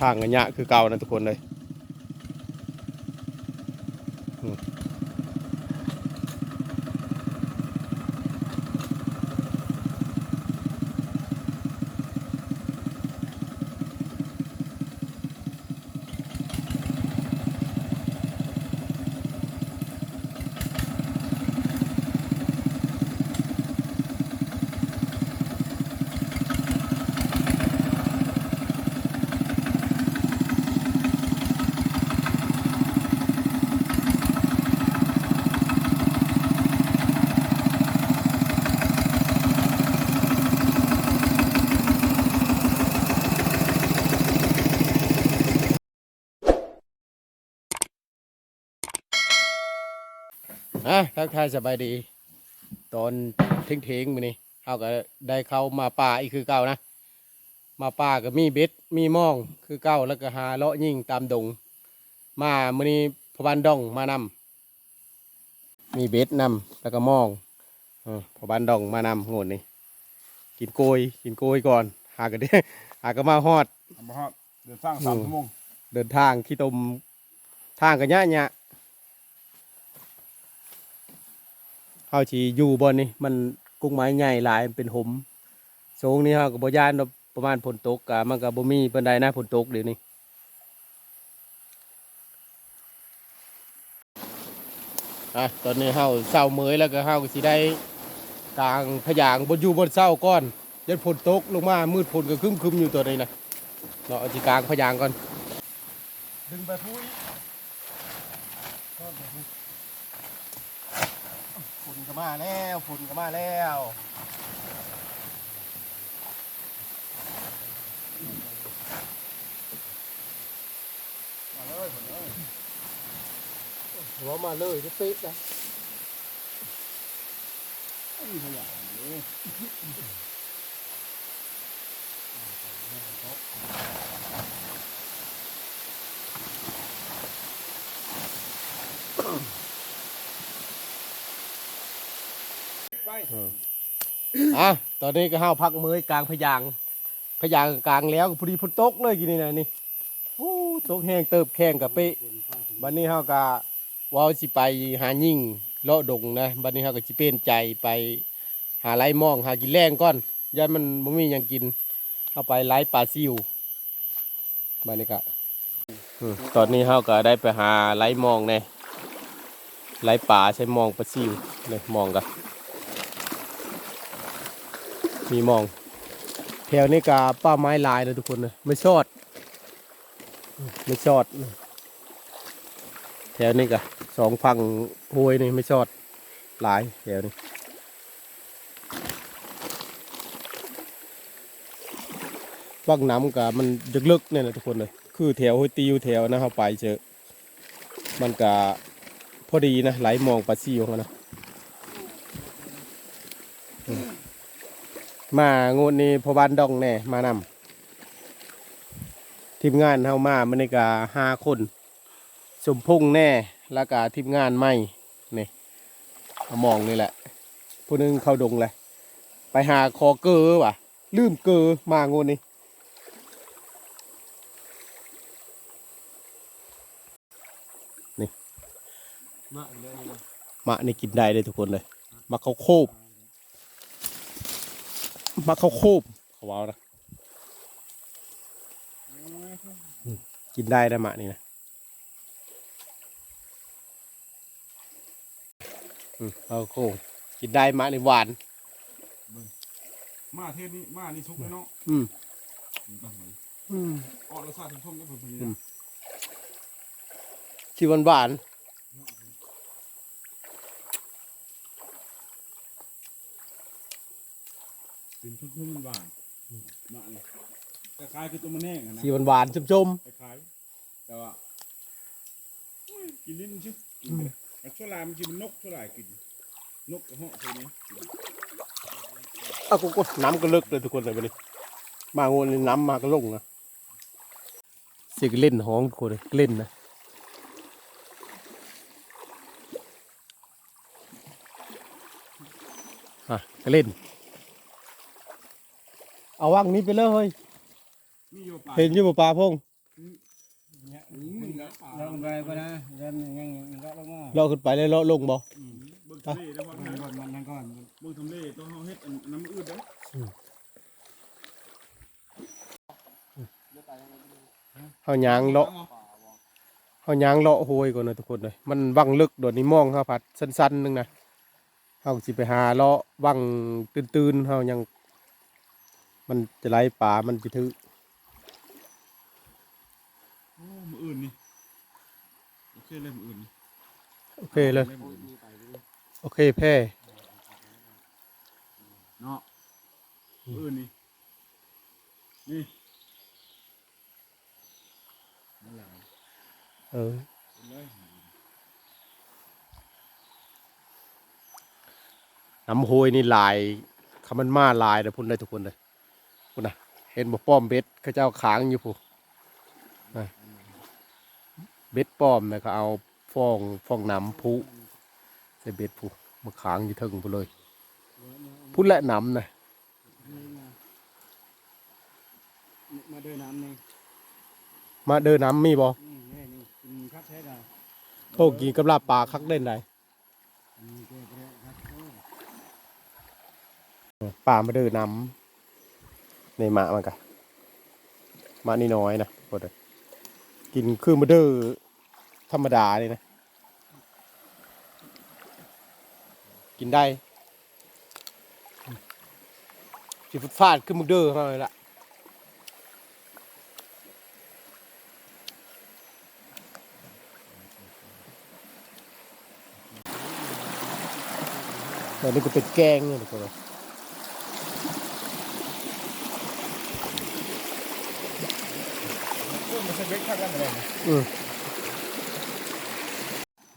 ทางกันยะคือเก่านะทุกคนเลย อะทักทายสบายดี ตอนเที่ยงเทงๆมื้อนี้เขาก็ได้เข้ามาป่าอีกคือเก่านะ มาป่าก็มีเบ็ดมีหมองคือเก่าแล้วก็หาเลาะยิงตามดง มามื้อนี้พอบันดองมานำมีเบ็ดนำแล้วก็หมองเออพอบันดองมานำงวดนี้กินโกยกินโกยก่อน หากันเด้หากันมาฮอดทำมาฮอดเดินสร้างสามอืมชั่วโมงเดินทางขี้ตมทางกันยะยะ เฮาสิอยู่บ่นี่มันกุ้งไม้ใหญ่หลายเป็นหมสูงนี่เฮาก็บ่ย่านประมาณฝนตกกะมันก็บ่มีปานใดนะฝนตกเดี๋ยวนี้อะตอนนี้เฮาเศร้าเมยแล้วก็เฮาก็สิได้กลางพยางบ่อยู่บนเศร้าก่อนยันฝนตกลงมามืดฝนก็ครึมอยู่ตัวนี้นะเนาะสิกลางพยางก่อนดึงไปพุ้ยฝุ่น ก็มาแล้วฝุ่นก็มาแล้วมาเลยผมเลยหัวมาเลยจะเป๊ะนะไม่มีขยะเลย อะตอนนี้ก็ห้าวพักมือกลางพะยางพะยางกลางแล้วพอดีฝนตกเลยกินนี่นะนี่โอ้ตกแห้งเติบแข้งกับเป๊ะบัดนี้เฮาวก็เว้าสิไปหายิ่งเลาะดงนะบัดนี้เฮาวก็สิเป็นใจไปหาไล่มองหากินแรงก่อนยันมันบ่มีหยังกินเข้าไปไล่ปลาซิวบัดนี้ก็อืมตอนนี้เฮาก็ได้ไปหาไล่มองแน่ไล่ปลาใช้มองปลาซิวเนี่ยมองกัน มีมอง แถวนี้กาป้าไม้ลายเลยทุกคนเลยไม่ชอด ไม่ชอด แถวนี้กะสองฝั่งห้วยนี่ไม่ชอดหลายแถวนี้ฝั่งน้ำกะมันลึกๆเนี่ยนะทุกคนเลยคือแถวห้วยติวแถวนะเขาไปเจอ มันกะพอดีนะไหลมองปลาซีของนะ มางวดนี้พอบ้านดองแน่มานำทีมงานเฮามามันนี่กาห้าคน สมพงษ์แน่แล้วก็ทีมงานไม่นี่เอามองนี่แหละ ผู้หนึงเข้าดงเลย ไปหาคอเกอว่ะ ลืมเกอมางวดนี้มาอีกแล้วนี่นะมะนี่กินได้เลยทุกคนเลยมะเขาโคบ มะเขาโคบเขาว่านะกินได้นะมะนี่นะอืมเอาโคบกินได้มะนี่หวานมาเทศนี้มานี่ชุกเลยเนาะอืมบ้างไหมอืมออกรสชาติชุ่มๆก็พอดีอืมชีหวานหวาน เป็นชุ่มๆหวานมาเนี่ยคล้ายๆคือตัวมันแน่งอะนะชีหวานหวานๆจมคล้ายๆแต่ว่าอุ้ยกินลิ้นชิกินไปเลยแต่ชั่วลายมันกินมันนกชั่วลายกิน นกกระเหาะตัวนี้ๆเอากูก็น้ำก็ลึกเลยทุกคนเลยวันนี้มางวนนี้น้ำมาก็ลงนะเสียงเล่นห้องทุกคนเลยเล่นนะอะก็เล่น เอาว่างนี้ไปเลยเฮ้ยมีอยู่ป่าเห็นอยู่บ่ปลาพงเนี่ยลงไปก็นะเริ่มยังยังก็ลงมาเลาะขึ้นไปเลยเลาะลงบ่เบิ่งทำเลแล้วพอมันก่อนมันยังก่อนเบิ่งทำเลต้องเฮาเฮ็ดอันน้ำอืดเด้อเฮายางเลาะเฮายางเลาะโหยก่อนนะทุกคนเลยมันวังลึกโดดนี้มองเฮาพัดสั้นๆนึงนะเฮาสิไปหาเลาะวังตื่นๆเฮายัง มันจะไหลป่ามันสิถือโอ้มืออื่นนี่โอเคเลยมืออื่นนี่โอเคเลยมืออื่นนี่โอเคแพ้เนาะมืออื่นนี่นี่นั่นแหละเออ เป็นเลยน้ำโหยนี่ลายคำมันมาลายนะพุ่นได้ทุกคนเลย พุ่นนะเห็นบ่ป้อมเบ็ดเขาเจ้าค้างอยู่ผู้นะเบ็ดป้อมนะเขาเอาฟองฟองน้ำพุใส่เบ็ดผู้มาค้างอยู่เทึงไปเลยพุ่นและน้ำนะมาเดินน้ำนี่มาเดินน้ำมีบ่นี่นี่นี่กินครับแท้ได้โอ้กินกับลาบปลาคักเล่นได้นี่เจ๊ก็ได้ครับโอ้ปลามาเดินน้ำ ในหมามันกะมานี่น้อยนะพอดกินคือมาเดินธรรมดาเลยนะ กินได้จิฟุดฟาดขึ้นมึงเด้อมาเลยละแต่นี่ก็เป็นแกงเนี่ยทุกคน เลยมันจะเบ็ดข้างกันเลย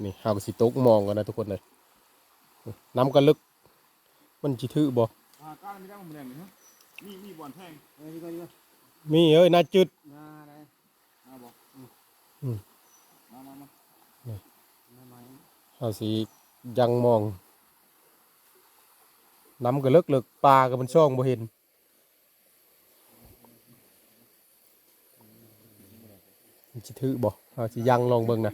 นี่เฮาก็สิตกมองกันนะทุกคนเลยน้ำก็ลึก มันจิถือบ่อ่าก้านไม่ได้มันแรงเลยฮะมีมีบ่อนแทงเอ้ยก็เยอะมีเอ้ยน่าจุดมาเลยมาบอกอืมมามามามาใหม่เฮาสิยังมองน้ำก็ลึกลึกปลาก็มันช่องบ่เห็น มันจิถือบ่เฮาสิยังลองเบิ่งนะ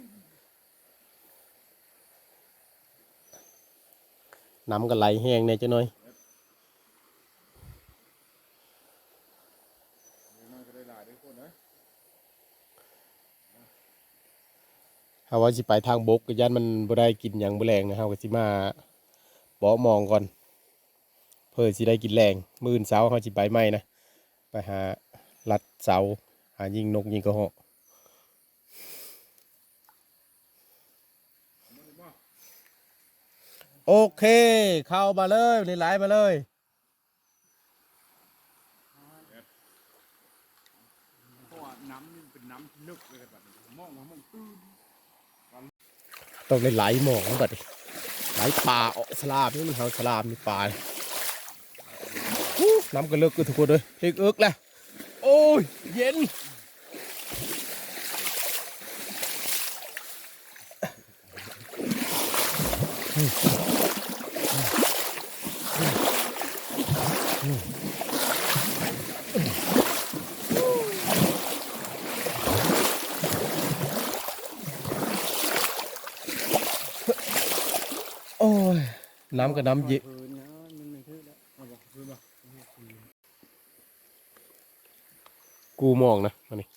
น้ำก็ไหลแห้งแน่จังหน่อยจ้ายได้คนนะเฮาว่าสิไปทางบกก็ยันมันบ่ได้กินหยังบ่แรงนะเฮาก็สิมาเบาะมองก่อน เพื่อสิได้กินแรง มื้ออนเสาเฮาสิไปใหม่นะ ไปหาลัดเสาหายิงนกยิงกระเหาะ โอเค เข้ามาเลยในไลมาเลย เพราะว่าน้ำนี่เป็นน้ำที่ลึกเลยแบบมองว่ามองตื้นต้องไหลหมองบัดนี้ไหลป่าออกสลามนี่มันเฮาสลามนี่ป่าอู้น้ำก็เลิกกันทุกคนเลยเลิกเอิกแล้วโอ้ย เย็น โอ้ย น้ำกับน้ำเย็นพื้นนะมันไม่ถือแล้วมาบกูมองนะอันนี้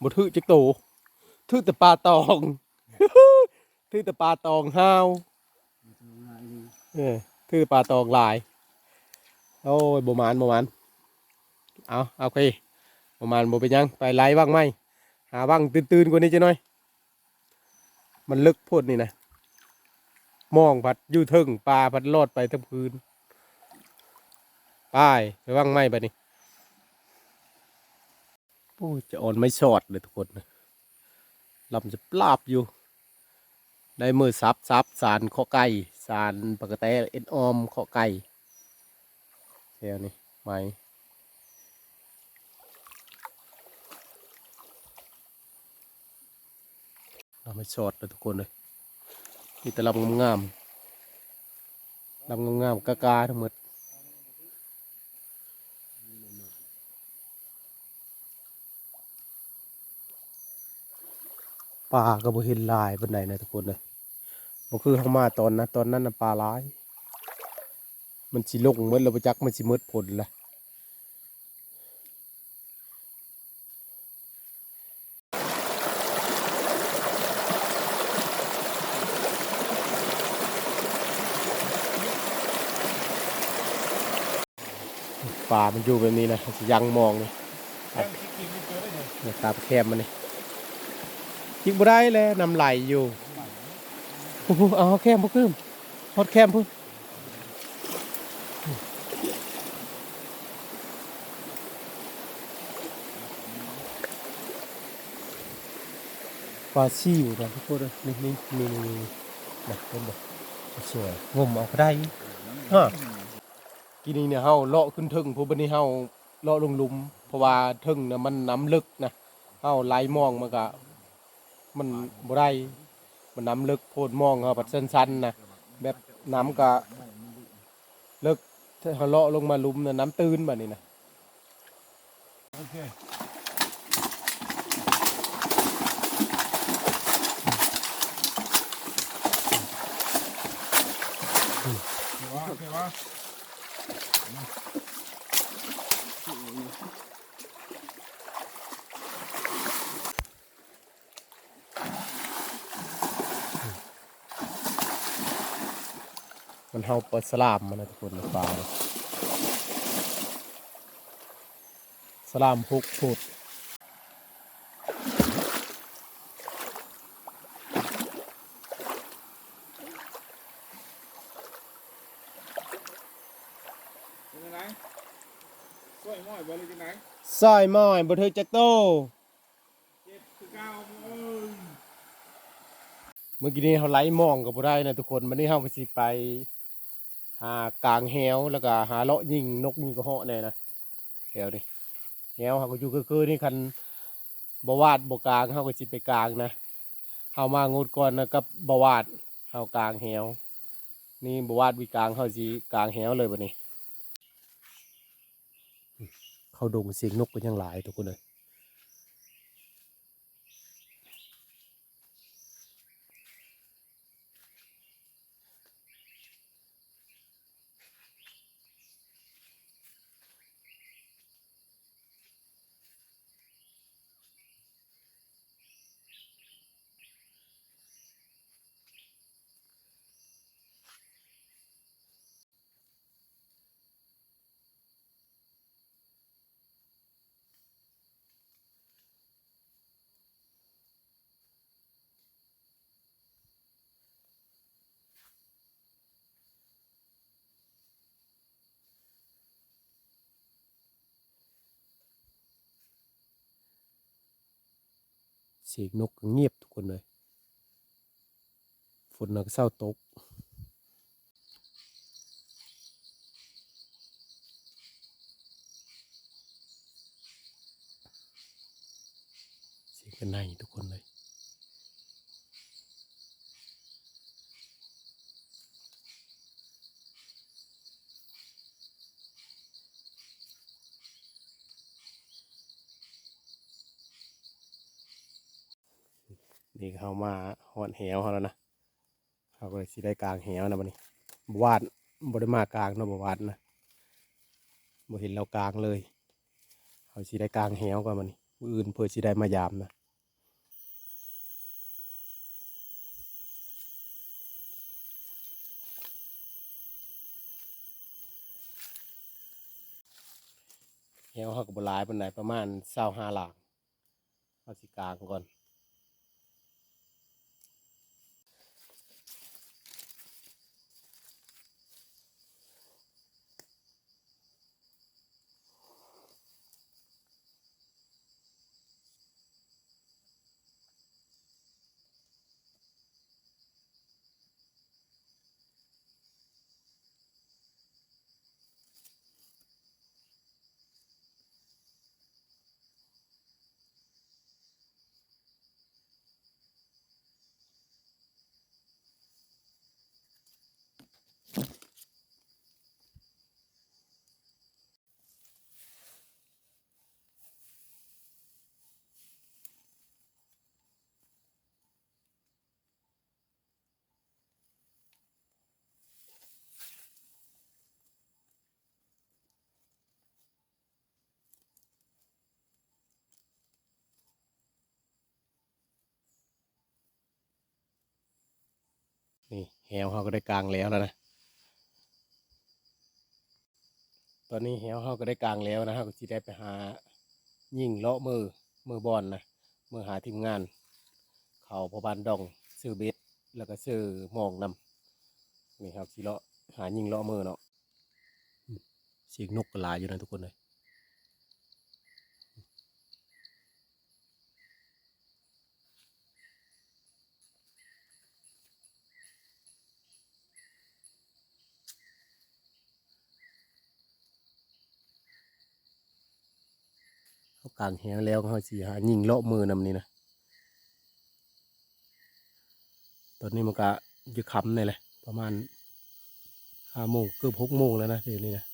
บ่ถือจักโตถือแต่ปลาตองถือแต่ปลาตองห้าวลายนี่เออถือปลาตองลาย โอ้ยบมานบมานเอาเอาไปบมานบ่เป็นยังไปไล่บ้างไหมหาบ้างตื่นๆกว่านี้จะหน่อย มันลึกโพดนี่นะมองพัดยู่ทึ่งปลาพัดลอดไปทั้งพื้นป้ายไปบ้างไหมบัดนี้โอ้ยจะอ่อนไม่ชอดเลยทุกคนนะลำจะปลาบอยู่ ได้มือซับซับสารข้อไก่สารปกติเอ็นออมข้อไก่ แถวนี้ไหมเราไม่ชอดเลยทุกคนเลยมีแต่ลำงามๆลำงามๆกากาทั้งหมดปลาก็บ่เห็นลายบนไหนนะทุกคนเลยมันคือเข้ามาตอนนะตอนนั้นนะปลาลาย มันสิลงหมดแล้วบ่จักมันสิหมดผลละปลามันอยู่แบบนี้นะยังมองเลยยังคิดกินไม่เจอได้เลยเนี่ยตาแคมมันนี่ยิงบ่ได้แล้วน้ำไหลอยู่โอ้โหเอาแคมพุ่ขึ้นฮอดแคมพุ่น ปลาซิวนะทุกคนนี่นี่นี่นี่นี่นะเห็นบ่สวยงมเอาก็ได้ฮะกินนี่เนี่ยเฮาเลาะขึ้นถึงผู้บัดนี้เฮาเลาะลงลุมเพราะว่าถึงน่ะมันน้ำลึกนะเฮาไหลมองมันก็มันบ่ได้มันน้ำลึกโพดมองเฮาปัดสั้นๆนะแบบน้ำก็ลึกเฮาเลาะลงมาลุมน่ะน้ำตื้นบัดนี้นะโอเคเดี๋ยวว่าเดี๋ยวว่า มัน เฮาเปิดสลามมันนะทุกคนปลาเนี่ยสลามพุกพุดเป็นยังไงช่วยหม้อยบริจังไหนซอยม้อยบ่ถึกจักโตเจ็บคือเก้าเอ้ยเมื่อกี้นี้เขาไล่มองก็บ่ได้นะทุกคนวันนี้เฮาก็สิไป หากลางแหวแล้วก็หาเลาะยิงนกยิงกระเหาะแน่นะแถวนี้แหวเขาก็อยู่คือๆนี่คันบวาดบกลางเฮาก็สิไปกลางนะเฮามางดก่อนนะกับบวาดเฮากลางแหวนี่บวาดวิกลางเฮาสิกลางแหวเลยบัดนี้ เข้าดงเสียงนกก็ยังหลายทุกคนเลย สียงนกเงียบทุกคนเลย ฝนนัก็เศร้าตก เสียงกันในทุกคนเลย นี่เขามาหอดแหวเขาแล้วนะเขาก็เลยสิได้กลางแหวนะบันนี้บวาดบได้มากลางนะบวาดนะบ่เห็นเรากลางเลยเขาสิได้กลางแหวก่อนมันนี้อื่นเพื่อสิได้มายามนะแหวเขาก็บหลายปานใดประมาณเศร้าห้าหลางเขาสิกลางก่อน อ แหวเขาก็ได้กลางแล้วแล้วนะ ตอนนี้แหวเขาก็ได้กลางแล้วนะเขาก็จะได้ไปหายิ่งเลาะมือมือบอลนะมือหาทีมงาน เขาพอบานดองซื้อเบ็ดแล้วก็ซื้อมองนำนี่ครับสิเลาะหายิ่งเลาะมือเนาะเสียงนกกระลาอยู่นะทุกคนเลย กลางแหงแล้วเขาสีหายิงเลาะมือนำนี่นะตอนนี้มันก็จะคำนี่แหละประมาณห้าโมงเกือบหกโมงแล้วนะเดี๋ยวนี้นะ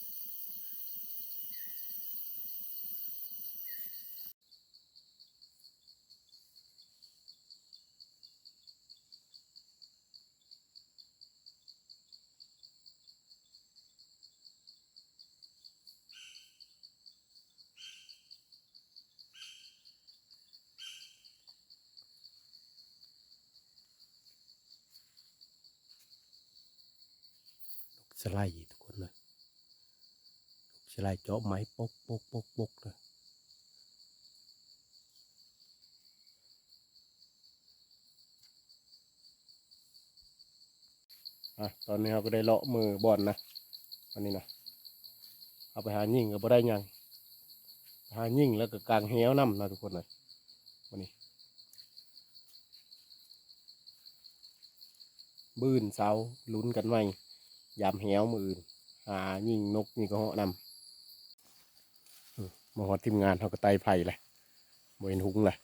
สไลด์ทุกคนเลยสไลด์เจาะไม้ปกปกปกปกเลยอะตอนนี้เราก็ได้เลาะมือบอลนะวันนี้นะเอาไปหายิ่งก็บ่ได้ยังหายิ่งแล้วก็กลางแหวน้ำนะทุกคนเลยวันนี้ บื้นเสาลุ้นกันไว้ ยามแหวมืออื่นหายิงนกนี่ก็เหาะนำมาฮอดทีมงานเขาก็ไต่ไผ่เลยบเห็นหุงเลย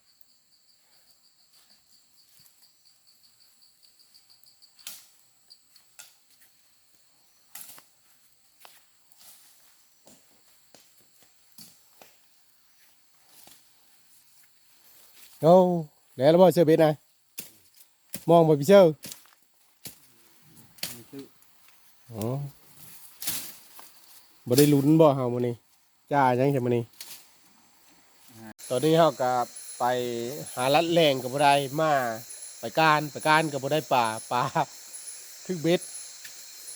โอ้แล้วแล้วบ่เชื่อเบ็ดนะมองบ่พี่เชื่อ อ๋อบ่ได้ลุ้นบ่เฮามื้อนี้จ้ายังใช่มื้อนี้ตอนนี้เฮาก็ไปหาลัดแรงก็บ่ได้มาไปการไปการก็บ่ได้ปลาปลาทึกเบ็ด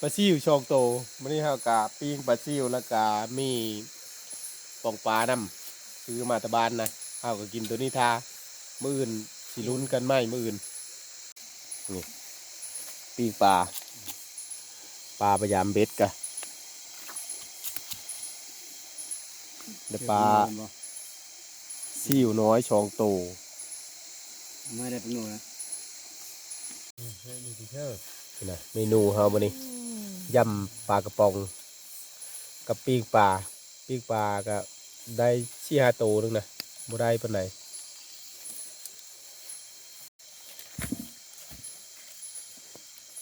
ปลาซิวชองโตมื้อนี้เฮาก็ปิ้งปลาซิวแล้วก็มีปองปลานํซื้อมาตะบานนะเฮาก็กินตัวนี้ทามื้ออื่นสิลุ้นกันไหมมื้ออื่นนี่ปิ้งปลา ปลาพยายามเบ็ดกะเดี๋ยวปลาซิวน้อยชองโตไม่ได้เป็นหนูนะนี่นะเมนูเฮาบันนี้ยำปลากระป๋องกับปิ้งปลาปิ้งปลาก็ได้ชี่ห้าโตนึงนะบ่ได้ปานไหน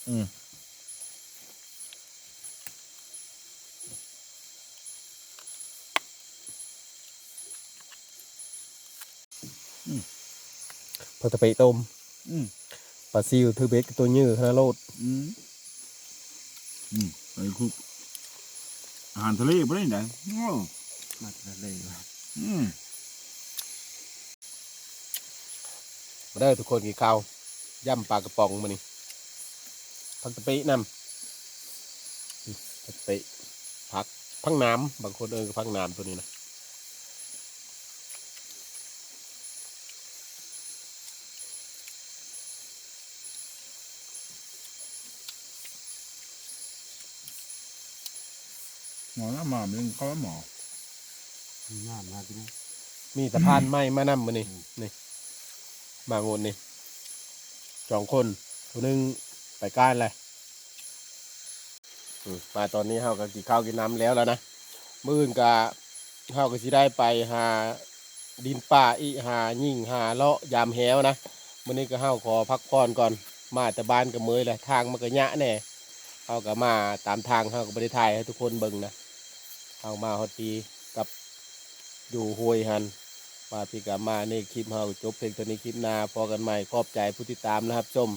อืม พอตะไปต้มอืมปลาซิวถือเบ็ดกับตัวยื้อคณะโลดอืมอืมไปคุกอาหารทะเลบ่ได้ไหนโอ้มาทะเลว่ะอืมมาได้อทุกคนกินข้าวยำปลากระป๋องมานี่พักตะไปนำอืมพักตะไปพักพังน้ำบางคนเออก็พังน้ำตัวนี้นะ มอละหมาเป็นเขาว่าหมอมีงามมากนะมีสะพานไม้มานำมานี่นี่ มางนนี่สองคนคนหนึงไปก้านเลยอืมมาตอนนี้เฮาก็กินข้าวกินน้ำแล้วแล้วนะมื้ออื่นก็เฮาก็สิได้ไปหาดินป่าอีหายิ่งหาเลาะยามแหวนะมื้อนี้ก็เฮาขอพักผ่อนก่อน มาแต่บ้านก็เมยแหละทางมันก็ยะแน่เฮาก็มาตามทางเฮาก็บ่ได้ถ่ายให้ทุกคนเบิ่งนะ เอามาฮอดปีกับอยู่ห้วยหัน มาพี่กามาในคลิปเฮาจบเพลงตัวนี้คลิปหน้าพอกันใหม่ขอบใจผู้ติดตามนะครับชม